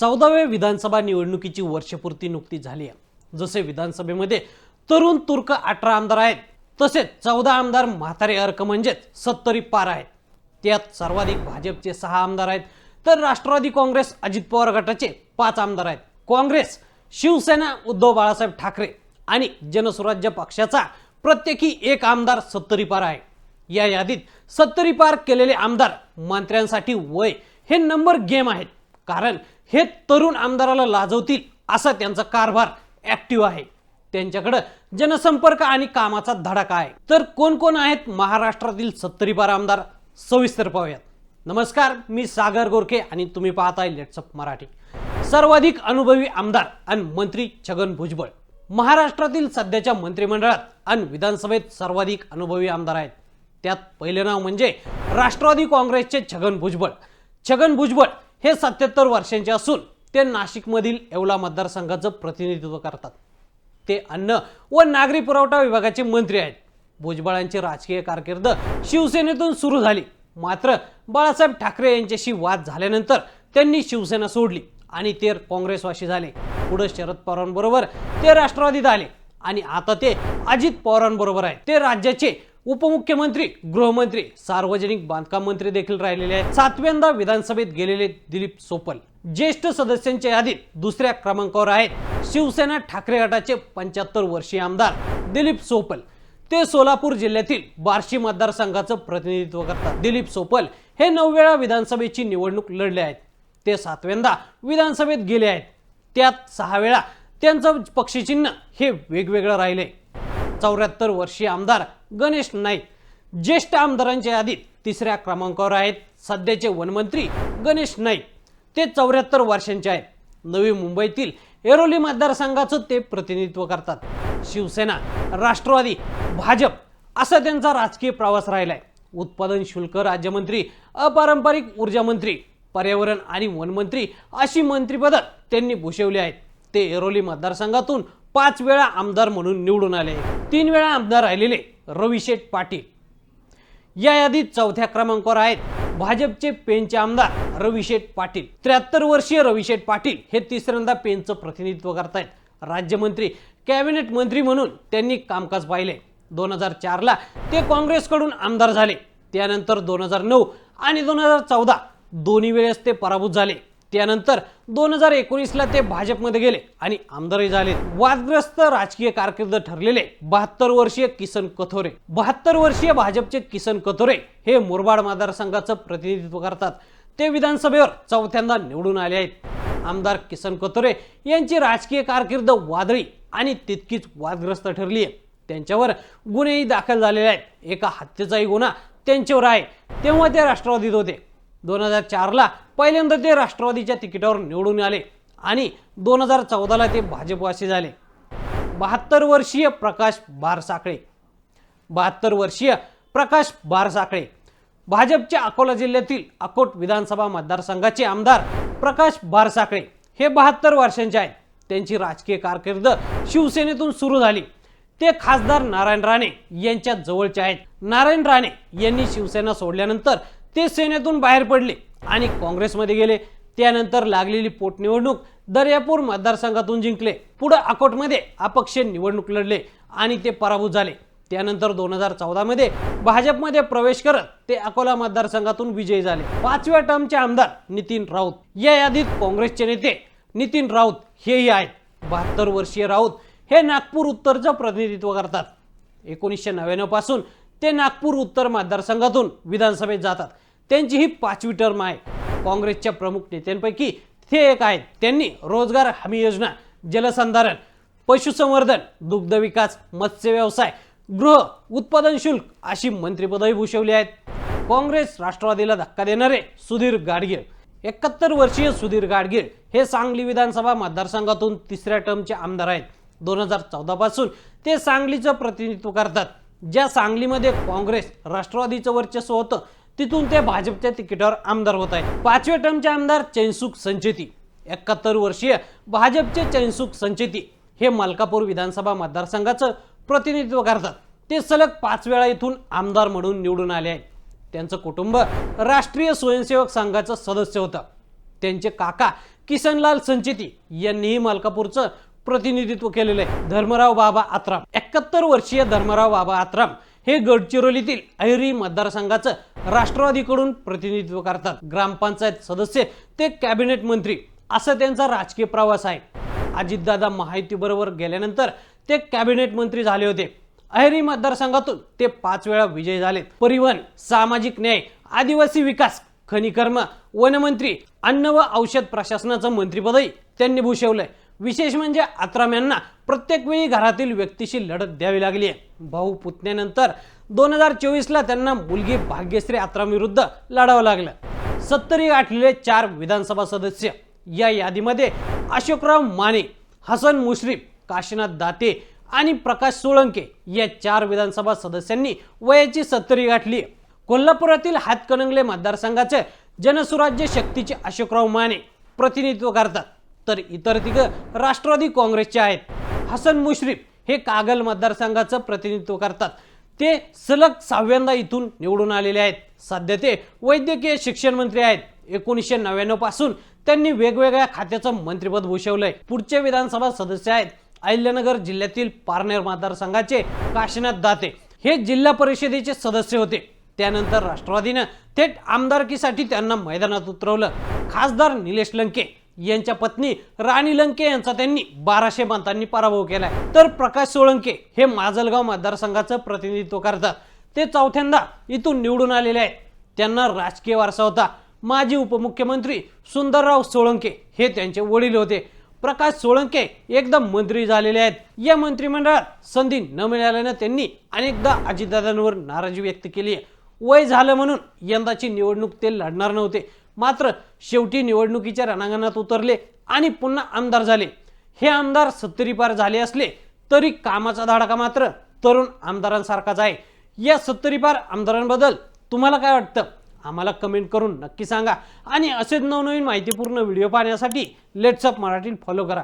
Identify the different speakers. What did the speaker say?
Speaker 1: चौदाव्या विधानसभा निवडणुकीची वर्षपूर्ती नुकती झाली आहे. जसे विधानसभेमध्ये तरुण तुर्क अठरा आमदार आहेत तसेच चौदा आमदार म्हातारे अर्क म्हणजेच सत्तरी पार आहेत. त्यात सर्वाधिक भाजपचे सहा आमदार आहेत तर राष्ट्रवादी काँग्रेस अजित पवार गटाचे पाच आमदार आहेत. काँग्रेस शिवसेना उद्धव बाळासाहेब ठाकरे आणि जनस्वराज्य पक्षाचा प्रत्येकी एक आमदार सत्तरी पार आहे. या यादीत सत्तरी पार केलेले आमदार मंत्र्यांसाठी वय हे नंबर गेम आहेत. कारण हे तरुण आमदाराला लाजवतील असा त्यांचा कारभार ॲक्टिव्ह आहे. त्यांच्याकडं जनसंपर्क आणि कामाचा धडाका आहे. तर कोण कोण आहेत महाराष्ट्रातील सत्तरीपार आमदार? सविस्तर पाहूयात. नमस्कार मी सागर गोरखे आणि तुम्ही पाहताय लेट्सअप मराठी. सर्वाधिक अनुभवी आमदार आणि मंत्री छगन भुजबळ. महाराष्ट्रातील सध्याच्या मंत्रिमंडळात आणि विधानसभेत सर्वाधिक अनुभवी आमदार आहेत. त्यात पहिले नाव म्हणजे राष्ट्रवादी काँग्रेसचे छगन भुजबळ. छगन भुजबळ हे सत्याहत्तर वर्षांचे असून ते नाशिकमधील येवला मतदारसंघाचं प्रतिनिधित्व करतात. ते अन्न व नागरी पुरवठा विभागाचे मंत्री आहेत. भुजबळांची राजकीय कारकीर्द शिवसेनेतून सुरू झाली. मात्र बाळासाहेब ठाकरे यांच्याशी वाद झाल्यानंतर त्यांनी शिवसेना सोडली आणि ते काँग्रेसवासी झाले. पुढे शरद पवारांबरोबर ते राष्ट्रवादीत आले आणि आता ते अजित पवारांबरोबर आहेत. ते राज्याचे उपमुख्यमंत्री गृहमंत्री सार्वजनिक बांधकाम मंत्री देखील राहिलेले आहेत. सातव्यांदा विधानसभेत गेलेले दिलीप सोपल ज्येष्ठ सदस्यांच्या यादीत दुसऱ्या क्रमांकावर आहेत. शिवसेना ठाकरे गटाचे पंच्याहत्तर वर्षीय आमदार दिलीप सोपल ते सोलापूर जिल्ह्यातील बार्शी मतदारसंघाचं प्रतिनिधित्व करतात. दिलीप सोपल हे नऊ वेळा विधानसभेची निवडणूक लढले आहेत. ते सातव्यांदा विधानसभेत गेले आहेत. त्यात सहा वेळा त्यांचं पक्षचिन्ह हे वेगवेगळं राहिले. चौऱ्याहत्तर वर्षीय आमदार गणेश नाईक. ज्येष्ठ आमदारांच्या यादीत तिसऱ्या क्रमांकावर आहेत सध्याचे वनमंत्री गणेश नाईक. ते चौऱ्याहत्तर वर्षांचे आहेत. नवी मुंबईतील एरोली मतदारसंघाचं ते प्रतिनिधित्व करतात. शिवसेना राष्ट्रवादी भाजप असा त्यांचा राजकीय प्रवास राहिला आहे उत्पादन शुल्क राज्यमंत्री अपारंपरिक ऊर्जा मंत्री पर्यावरण आणि वनमंत्री अशी मंत्रिपदं त्यांनी भूषवली आहेत. ते एरोली मतदारसंघातून पाच वेळा आमदार म्हणून निवडून आले. तीन वेळा आमदार राहिलेले रविशेठ पाटील. या यादीत चौथ्या क्रमांकावर आहेत भाजपचे पेनचे आमदार रविशेठ पाटील. त्र्याहत्तर वर्षीय रविशेठ पाटील हे तिसऱ्यांदा पेनचं प्रतिनिधित्व करतायत. राज्यमंत्री कॅबिनेट मंत्री म्हणून त्यांनी कामकाज पाहिले. दोन हजार चारला ते काँग्रेसकडून आमदार झाले. त्यानंतर दोन हजार नऊ आणि दोन हजार चौदा दोन्ही वेळेस ते पराभूत झाले. त्यानंतर दोन हजार एकोणीसला ते भाजपमध्ये गेले आणि आमदारही झाले. वादग्रस्त राजकीय कारकीर्द ठरलेले बहात्तर वर्षीय किसन कथोरे. बहात्तर वर्षीय भाजपचे किसन कथोरे हे मुरबाड मतदारसंघाचं प्रतिनिधित्व करतात. ते विधानसभेवर चौथ्यांदा निवडून आले आहेत. आमदार किसन कथोरे यांची राजकीय कारकीर्द वादळी आणि तितकीच वादग्रस्त ठरली आहे. त्यांच्यावर गुन्हेही दाखल झालेले आहेत. एका हत्येचाही गुन्हा त्यांच्यावर आहे. तेव्हा ते राष्ट्रवादीत होते. दोन हजार चारला पहिल्यांदा ते राष्ट्रवादीच्या तिकिटावर निवडून आले आणि दोन हजार चौदाला ते भाजपवासी झाले. बहात्तर वर्षीय प्रकाश बारसाकळे बहात्तर वर्षीय प्रकाश बारसाकळे भाजपच्या अकोला जिल्ह्यातील अकोट विधानसभा मतदारसंघाचे आमदार प्रकाश बारसाकळे हे बहात्तर वर्षांचे आहेत. त्यांची राजकीय कारकीर्द शिवसेनेतून सुरू झाली. ते खासदार नारायण राणे यांच्या जवळचे आहेत. नारायण राणे यांनी शिवसेना सोडल्यानंतर ते सेनेतून बाहेर पडले. आणि काँग्रेसमध्ये गेले त्यानंतर लागलेली पोटनिवडणूक दर्यापूर मतदारसंघातून जिंकले. पुढं अकोटमध्ये अपक्ष निवडणूक लढले आणि ते पराभूत झाले. त्यानंतर दोन हजार चौदामध्ये भाजपमध्ये प्रवेश करत ते अकोला मतदारसंघातून विजयी झाले. पाचव्या टर्मचे आमदार नितीन राऊत. या यादीत काँग्रेसचे नेते नितीन राऊत हेही आहेत. बहात्तर वर्षीय राऊत हे नागपूर उत्तरचं प्रतिनिधित्व करतात. एकोणीसशे नव्याण्णवपासून ते नागपूर उत्तर मतदारसंघातून विधानसभेत जातात. त्यांची ही पाचवी टर्म आहे. काँग्रेसच्या प्रमुख नेत्यांपैकी ते एक आहेत. त्यांनी रोजगार हमी योजना जलसंधारण पशुसंवर्धन दुग्ध विकास मत्स्य व्यवसाय गृह उत्पादन शुल्क अशी मंत्रिपदही भूषवली आहेत. काँग्रेस राष्ट्रवादीला धक्का देणारे सुधीर गाडगीळ. एकाहत्तर वर्षीय सुधीर गाडगीळ हे सांगली विधानसभा मतदारसंघातून तिसऱ्या टर्मचे आमदार आहेत. दोन हजार चौदापासून ते सांगलीचं प्रतिनिधित्व करतात. ज्या सांगलीमध्ये काँग्रेस राष्ट्रवादीचं वर्चस्व होतं तिथून ते भाजपच्या तिकिटावर आमदार होत आहे पाचव्या टर्मचे आमदार चैनसुख संचेती. एकाहत्तर वर्षीय भाजपचे चैनसुख संचेती हे मलकापूर विधानसभा मतदारसंघाचं प्रतिनिधित्व करतात. ते सलग पाच वेळा इथून आमदार म्हणून निवडून आले आहे त्यांचं कुटुंब राष्ट्रीय स्वयंसेवक संघाचं सदस्य होतं. त्यांचे काका किसनलाल संचेती यांनीही मलकापूरचं प्रतिनिधित्व केलेलं आहे. धर्मराव बाबा आत्राम. एकाहत्तर वर्षीय धर्मराव बाबा आत्राम हे गडचिरोलीतील अहिरी मतदारसंघाचं राष्ट्रवादीकडून प्रतिनिधित्व करतात. ग्रामपंचायत सदस्य ते कॅबिनेट मंत्री असं त्यांचा राजकीय प्रवास आहे. अजितदादा महायुतीबरोबर गेल्यानंतर ते कॅबिनेट मंत्री झाले होते. अहेरी मतदारसंघातून ते पाच वेळा विजयी झाले परिवहन सामाजिक न्याय आदिवासी विकास खनिकर्म वनमंत्री अन्न व औषध प्रशासनाचं मंत्रीपदही त्यांनी भूषवलंय. विशेष म्हणजे आत्राम यांना प्रत्येक वेळी घरातील व्यक्तीशी लढत द्यावी लागली आहे. भाऊ पुतण्यानंतर दोन हजार चोवीसला त्यांना मुलगी भाग्यश्री आत्राम विरुद्ध लढावं लागलं. सत्तरी गाठलेले चार विधानसभा सदस्य. या यादीमध्ये अशोकराव माने हसन मुश्रीफ काशीनाथ दाते आणि प्रकाश सोळंके या चार विधानसभा सदस्यांनी वयाची सत्तरी गाठली कोल्हापुरातील हातकणंगले मतदारसंघाचे जनसुराज्य शक्तीचे अशोकराव माने प्रतिनिधित्व करतात. तर इतर तिघं राष्ट्रवादी काँग्रेसचे आहेत. हसन मुश्रीफ हे कागल मतदारसंघाचं प्रतिनिधित्व करतात. ते सलग सहाव्यांदा इथून निवडून आलेले आहेत. सध्या ते वैद्यकीय शिक्षण मंत्री आहेत. एकोणीसशे नव्याण्णवपासून त्यांनी वेगवेगळ्या खात्याचं मंत्रिपद भूषवलंय. पुढचे विधानसभा सदस्य आहेत. अहिल्यानगर जिल्ह्यातील पारनेर मतदारसंघाचे काशीनाथ दाते हे जिल्हा परिषदेचे सदस्य होते. त्यानंतर राष्ट्रवादीनं थेट आमदारकीसाठी त्यांना मैदानात उतरवलं. खासदार निलेश लंके यांच्या पत्नी राणी लंके यांचा त्यांनी बाराशे मतांनी पराभव केलाय. तर प्रकाश सोळंके हे माजलगाव मतदारसंघाचं प्रतिनिधित्व करतात. ते चौथ्यांदा इथून निवडून आलेले आहेत. त्यांना राजकीय वारसा होता. माजी उपमुख्यमंत्री सुंदरराव सोळंके हे त्यांचे वडील होते. प्रकाश सोळंके एकदम मंत्री झालेले आहेत. या मंत्रिमंडळात संधी न मिळाल्यानं त्यांनी अनेकदा अजितदादांवर नाराजी व्यक्त केली आहे. वय झालं म्हणून यंदाची निवडणूक ते लढणार नव्हते. मात्र शेवटी निवडणुकीच्या रणांगणात उतरले आणि पुन्हा आमदार झाले. हे आमदार सत्तरी पार झाले असले तरी कामाचा धाडका मात्र तरुण आमदारांसारखाच आहे. या सत्तरी पार आमदारांबद्दल तुम्हाला काय वाटतं? आम्हाला कमेंट करून नक्की सांगा. आणि असेच नवनवीन माहितीपूर्ण व्हिडिओ पाहण्यासाठी लेट्सअप मराठी फॉलो करा.